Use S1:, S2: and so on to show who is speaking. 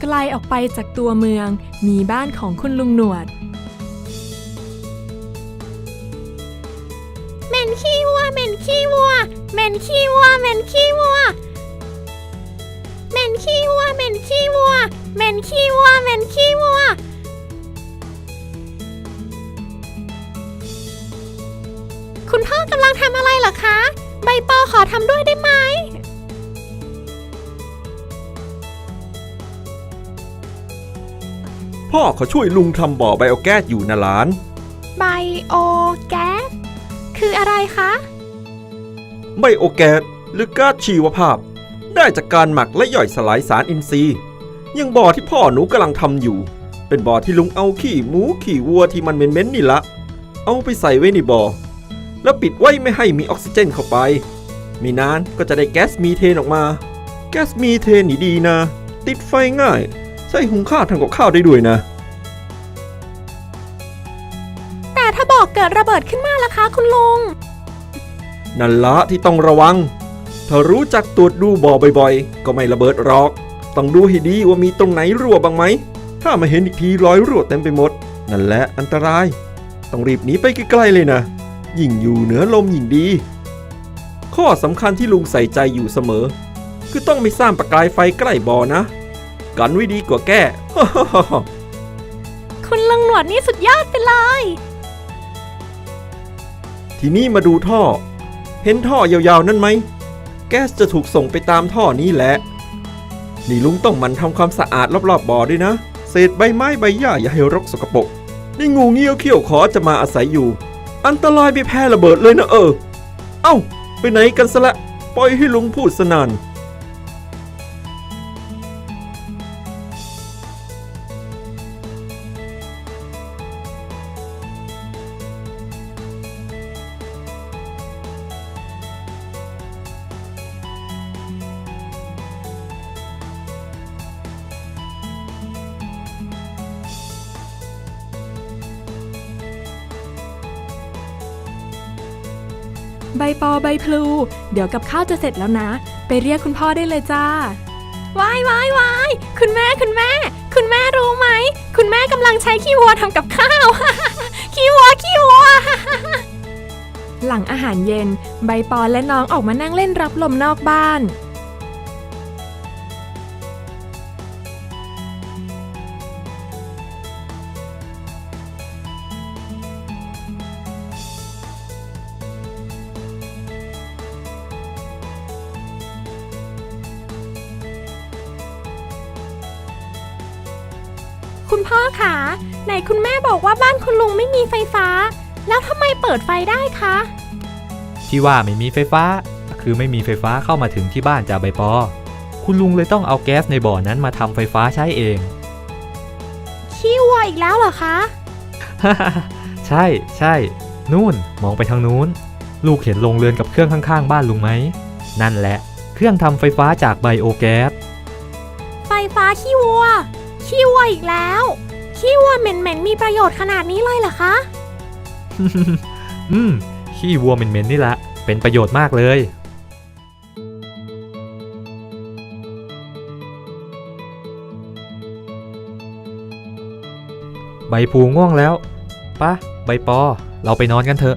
S1: ไกลออกไปจากตัวเมืองมีบ้านของคุณลุงหนวด
S2: เหม็นขี้วัวเหม็นขี้วัวเหม็นขี้วัวเหม็นขี้วัวเหม็นขี้วัวเหม็นขี้วัวเหม็นขี้วัวเมนขี้วัวคุณพ่อกำลังทำอะไรเหรอคะ ใบปอขอทำด้วยได้ไหม
S3: พ่อเขาช่วยลุงทำบ่อไบโอแก๊สอยู่นะหลาน
S2: ไบโอแก๊สคืออะไรคะ
S3: ไบโอแก๊สหรือก๊าซชีวภาพ ได้จากการหมักและย่อยสลายสารอินทรีย์อยังบ่อที่พ่อหนูกำลังทำอยู่ เป็นบ่อที่ลุงเอาขี้หมูขี้วัวที่มันเหม็นๆนี่ละ เอาไปใส่ไว้ในบ่อ แล้วปิดไว้ไม่ให้มีออกซิเจนเข้าไปมีนานก็จะได้แก๊สมีเทนออกมา แก๊สมีเทนนี่ดีนะ ติดไฟง่าย ใช้หุงข้าวทำกับข้าวได้ด้วยนะ
S2: แต่ถ้าบอกเกิดระเบิดขึ้นมาล่ะคะ คุณลุง
S3: นั่นละที่ต้องระวัง ถ้ารู้จักตรวจดูบ่อบ่อยๆ ก็ไม่ระเบิดหรอก ต้องดูให้ดีว่ามีตรงไหนรั่วบ้างไหม ถ้ามาเห็นอีกทีรอยรั่วเต็มไปหมด นั่นแหละอันตราย ต้องรีบหนีไปใกล้ๆเลยนะ ยิ่งอยู่เหนือลมยิ่งดี ข้อสำคัญที่ลุงใส่ใจอยู่เสมอ คือต้องไม่สร้างประกายไฟใกล้บ่อนะ กันไว้ดีกว่าแก้
S2: คุณลุงหนวดนี่สุดยอดไปเลย
S3: ทีนี้มาดูท่อ เห็นท่อยาวๆ นั่นไหม แก๊สจะถูกส่งไปตามท่อนี้แหละ นี่ลุงต้องหมันทำความสะอาดรอบๆบ่อด้วยนะ เศษใบไม้ใบหญ้าอย่าให้รกสกปรก นี่งูเงี้ยวเขี้ยวขอจะมาอาศัยอยู่ อันตรายไปแพร่ระเบิดเลยนะเออ เอ้า ไปไหนกันซะละ ปล่อยให้ลุงพูดสนาน
S1: ใบปอใบพลู เดี๋ยวกับข้าวจะเสร็จแล้วนะ ไปเรียกคุณพ่อได้เลยจ้า
S2: วายวายวายคุณแม่คุณแม่ คุณแม่รู้ไหม คุณแม่กำลังใช้ขี้วัวทำกับข้าว ขี้วัวขี้วัว
S1: หลังอาหารเย็น ใบปอและน้องออกมานั่งเล่นรับลมนอกบ้าน
S2: คุณพ่อคะไหนคุณแม่บอกว่าบ้านคุณลุงไม่มีไฟฟ้า แล้วทำไมเปิดไฟได้คะ
S4: ที่ว่าไม่มีไฟฟ้า คือไม่มีไฟฟ้าเข้ามาถึงที่บ้านจากใบปอ คุณลุงเลยต้องเอาแก๊สในบ่อนั้นมาทำไฟฟ้าใช้เอง
S2: ขี้วัวอีกแล้วเหรอคะ
S4: ใช่ใช่นู่นมองไปทางนู้น ลูกเห็นโรงเรือนกับเครื่องข้างๆ บ้านลุงไหม นั่นแหละ เครื่องทำไฟฟ้าจากไบโอแก๊ส
S2: ไฟฟ้าขี้วัว ขี้วัวอีกแล้ว ขี้วัวเหม็นๆมีประโยชน์ขนาดนี้เลยเหรอคะ
S4: อืม ขี้วัวเหม็นๆนี่แหละ เป็นประโยชน์มากเลย ใบพลูง่วงแล้วปะใบปอ เราไปนอนกันเถอะ